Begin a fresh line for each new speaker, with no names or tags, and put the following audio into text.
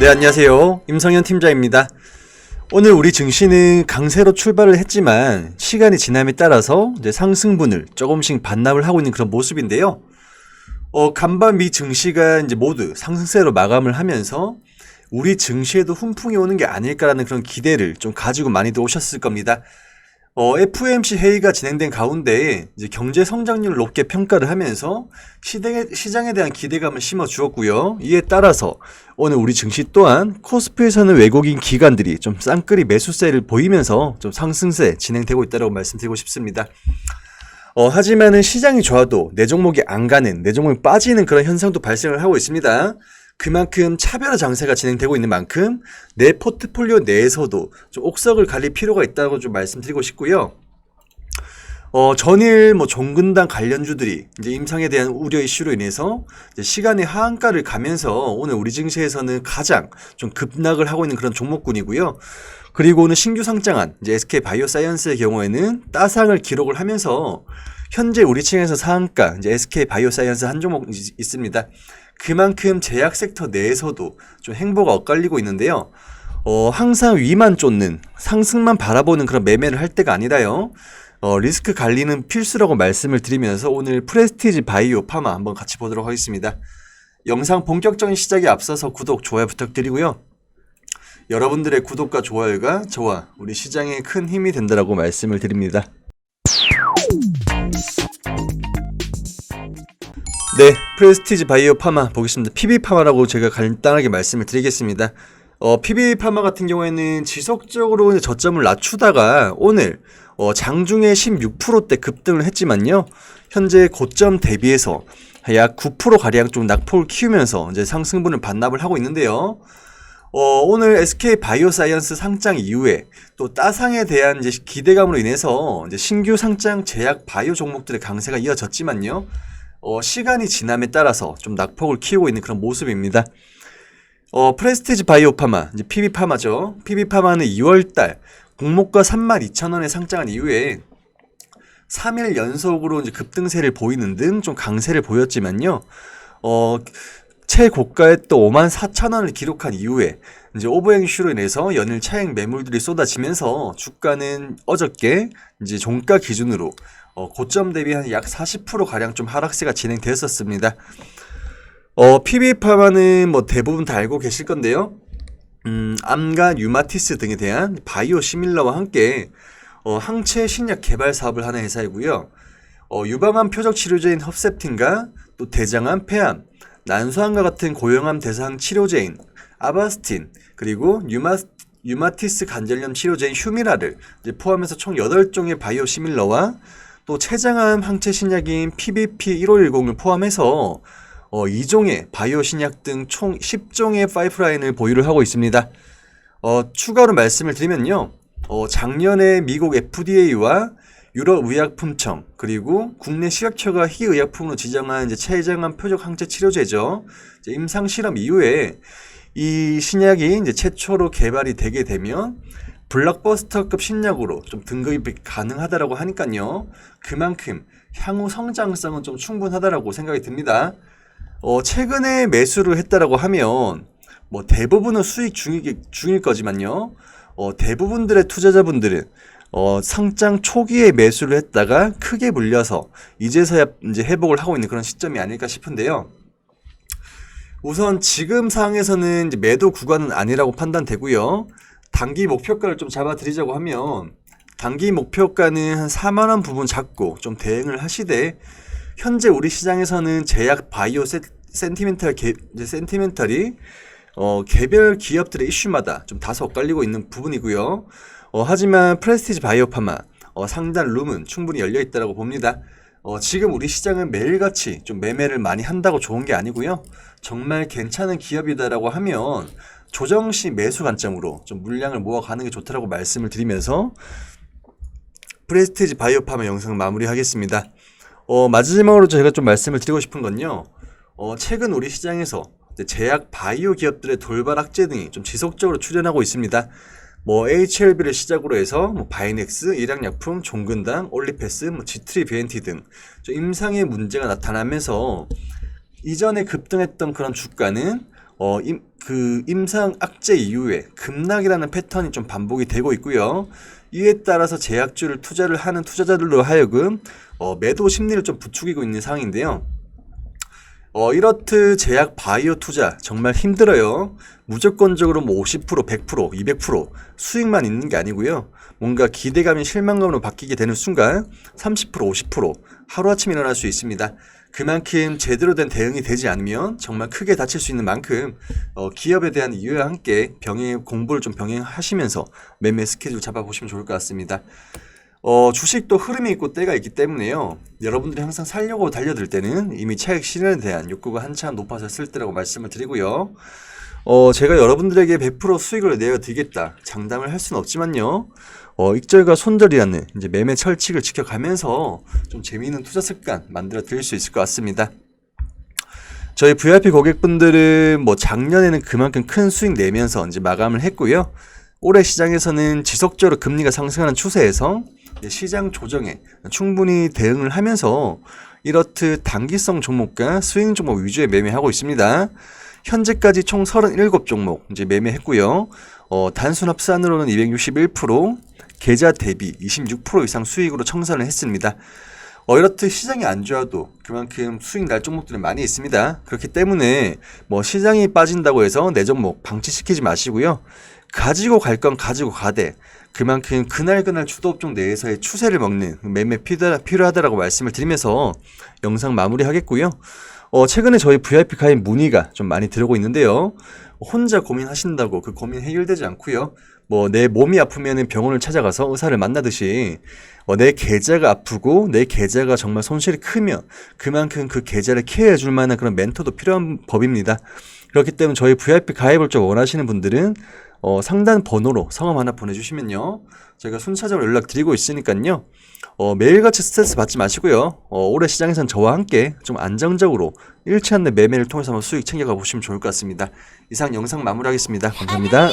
네, 안녕하세요. 임성현 팀장입니다. 오늘 우리 증시는 강세로 출발을 했지만 시간이 지남에 따라서 이제 상승분을 조금씩 반납을 하고 있는 그런 모습인데요. 어, 간밤 미 증시가 이제 모두 상승세로 마감을 하면서 우리 증시에도 훈풍이 오는 게 아닐까라는 그런 기대를 좀 가지고 많이들 오셨을 겁니다. 어, FOMC 회의가 진행된 가운데 이제 경제 성장률을 높게 평가를 하면서 시장에, 시장에 대한 기대감을 심어 주었고요. 이에 따라서 오늘 우리 증시 또한 코스피에서는 외국인 기관들이 좀 쌍끌이 매수세를 보이면서 좀 상승세 진행되고 있다고 말씀드리고 싶습니다. 어, 하지만은 시장이 좋아도 내 종목이 안 가는, 내 종목이 빠지는 그런 현상도 발생을 하고 있습니다. 그만큼 차별화 장세가 진행되고 있는 만큼 내 포트폴리오 내에서도 좀 옥석을 가릴 필요가 있다고 좀 말씀드리고 싶고요. 어, 전일 뭐 종근당 관련주들이 이제 임상에 대한 우려 이슈로 인해서 시간의 하한가를 가면서 오늘 우리 증시에서는 가장 좀 급락을 하고 있는 그런 종목군이고요. 그리고 오늘 신규 상장한 이제 SK 바이오사이언스의 경우에는 따상을 기록을 하면서 현재 우리 층에서 상한가 이제 SK 바이오사이언스 한 종목 이- 있습니다. 그만큼 제약 섹터 내에서도 좀 행보가 엇갈리고 있는데요. 어, 항상 위만 쫓는 상승만 바라보는 그런 매매를 할 때가 아니라요. 어, 리스크 관리는 필수라고 말씀을 드리면서 오늘 프레스티지 바이오 파마 한번 같이 보도록 하겠습니다. 영상 본격적인 시작에 앞서서 구독, 좋아요 부탁드리고요. 여러분들의 구독과 좋아요가 저와 우리 시장에 큰 힘이 된다라고 말씀을 드립니다. 네, 프레스티지 바이오 파마 보겠습니다. PB 파마라고 제가 간단하게 말씀을 드리겠습니다. 어, PB 파마 같은 경우에는 지속적으로 저점을 낮추다가 오늘 어, 장중에 16%대 급등을 했지만요. 현재 고점 대비해서 약 9% 가량 좀 낙폭을 키우면서 이제 상승분을 반납을 하고 있는데요. 어, 오늘 SK 바이오사이언스 상장 이후에 또 따상에 대한 이제 기대감으로 인해서 이제 신규 상장 제약 바이오 종목들의 강세가 이어졌지만요. 어, 시간이 지남에 따라서 좀 낙폭을 키우고 있는 그런 모습입니다. 어, 프레스티지 바이오 파마, 이제 PB파마죠. PB파마는 2월달 공모가 32,000원에 상장한 이후에 3일 연속으로 이제 급등세를 보이는 등 좀 강세를 보였지만요. 어, 최고가에 또 54,000원을 기록한 이후에 이제 오버행 이슈로 인해서 연일 차익 매물들이 쏟아지면서 주가는 어저께 이제 종가 기준으로 어, 고점 대비 한 약 40% 가량 좀 하락세가 진행됐었습니다. 어, PB파마는 뭐 대부분 다 알고 계실 건데요. 음, 암과 유마티스 등에 대한 바이오 시밀러와 함께 어, 항체 신약 개발 사업을 하는 회사이고요. 어, 유방암 표적 치료제인 헙셉틴과 또 대장암, 폐암, 난소암과 같은 고형암 대상 치료제인 아바스틴 그리고 유마 유마티스 관절염 치료제인 휴미라를 포함해서 총 8종의 바이오 시밀러와 또 췌장암 항체 신약인 PBP 1510을 포함해서 어, 2종의 바이오 신약 등 총 10종의 파이프라인을 보유를 하고 있습니다. 어, 추가로 말씀을 드리면요. 어, 작년에 미국 FDA와 유럽의약품청 그리고 국내 식약처가 희의약품으로 지정한 이제 췌장암 표적 항체 치료제죠. 임상 실험 이후에 이 신약이 이제 최초로 개발이 되게 되면 블록버스터급 신약으로 좀 등급이 가능하다라고 하니까요. 그만큼 향후 성장성은 좀 충분하다라고 생각이 듭니다. 어, 최근에 매수를 했다라고 하면 뭐 대부분은 수익 중일, 중일 거지만요. 어, 대부분들의 투자자분들은 어, 상장 초기에 매수를 했다가 크게 물려서 이제서야 이제 회복을 하고 있는 그런 시점이 아닐까 싶은데요. 우선 지금 상황에서는 매도 구간은 아니라고 판단되고요. 단기 목표가를 좀 잡아드리자고 하면 단기 목표가는 한 4만 원 부분 잡고 좀 대응을 하시되 현재 우리 시장에서는 제약 바이오 세, 센티멘탈 개, 이제 센티멘탈이 어, 개별 기업들의 이슈마다 좀 다소 엇갈리고 있는 부분이고요. 어, 하지만 프레스티지 바이오파마 어, 상단 룸은 충분히 열려 있다고 봅니다. 어, 지금 우리 시장은 매일같이 좀 매매를 많이 한다고 좋은 게 아니고요. 정말 괜찮은 기업이다라고 하면 조정 시 매수 관점으로 좀 물량을 모아가는 게 좋다라고 말씀을 드리면서 프레스티지 바이오파마 영상 마무리하겠습니다. 어, 마지막으로 제가 좀 말씀을 드리고 싶은 건요. 어, 최근 우리 시장에서 제약 바이오 기업들의 돌발 악재 등이 좀 지속적으로 출현하고 있습니다. 뭐 HLB를 시작으로 해서 뭐 바이넥스, 일양약품, 종근당, 올리패스, 뭐 G3 BNT 등좀 임상의 문제가 나타나면서 이전에 급등했던 그런 주가는 어, 임, 그 임상 악재 이후에 급락이라는 패턴이 좀 반복이 되고 있고요. 이에 따라서 제약주를 투자를 하는 투자자들로 하여금 어, 매도 심리를 좀 부추기고 있는 상황인데요. 어, 이렇듯 제약 바이오 투자 정말 힘들어요. 무조건적으로 뭐 50%, 100%, 200% 수익만 있는 게 아니고요. 뭔가 기대감이 실망감으로 바뀌게 되는 순간 30%, 50% 하루아침에 일어날 수 있습니다. 그만큼 제대로 된 대응이 되지 않으면 정말 크게 다칠 수 있는 만큼 어, 기업에 대한 이해와 함께 병행 공부를 좀 병행하시면서 매매 스케줄 잡아보시면 좋을 것 같습니다. 어, 주식도 흐름이 있고 때가 있기 때문에요. 여러분들이 항상 살려고 달려들 때는 이미 차익 실현에 대한 욕구가 한참 높아서 쓸 때라고 말씀을 드리고요. 어, 제가 여러분들에게 100% 수익을 내어드리겠다. 장담을 할 수는 없지만요. 어, 익절과 손절이라는 이제 매매 철칙을 지켜가면서 좀 재미있는 투자 습관 만들어 드릴 수 있을 것 같습니다. 저희 VIP 고객분들은 뭐 작년에는 그만큼 큰 수익 내면서 이제 마감을 했고요. 올해 시장에서는 지속적으로 금리가 상승하는 추세에서 시장 조정에 충분히 대응을 하면서 이렇듯 단기성 종목과 스윙 종목 위주의 매매하고 있습니다. 현재까지 총 37종목 이제 매매했고요. 어, 단순 합산으로는 261%, 계좌 대비 26% 이상 수익으로 청산을 했습니다. 어, 이렇듯 시장이 안 좋아도 그만큼 수익 날 종목들이 많이 있습니다. 그렇기 때문에 뭐 시장이 빠진다고 해서 내 종목 방치시키지 마시고요. 가지고 갈 건 가지고 가되 그만큼 그날그날 주도업종 내에서의 추세를 먹는 매매 필요하다, 필요하다라고 말씀을 드리면서 영상 마무리하겠고요. 어, 최근에 저희 VIP 가입 문의가 좀 많이 들어오고 있는데요. 혼자 고민하신다고 그 고민 해결되지 않고요. 뭐 내 몸이 아프면은 병원을 찾아가서 의사를 만나듯이 어, 내 계좌가 아프고 내 계좌가 정말 손실이 크면 그만큼 그 계좌를 케어해 줄 만한 그런 멘토도 필요한 법입니다. 그렇기 때문에 저희 VIP 가입을 좀 원하시는 분들은 어, 상단 번호로 성함 하나 보내주시면요. 저희가 순차적으로 연락드리고 있으니까요. 어, 매일같이 스트레스 받지 마시고요. 어, 올해 시장에선 저와 함께 좀 안정적으로 일치 않는 매매를 통해서 한번 수익 챙겨가 보시면 좋을 것 같습니다. 이상 영상 마무리하겠습니다. 감사합니다.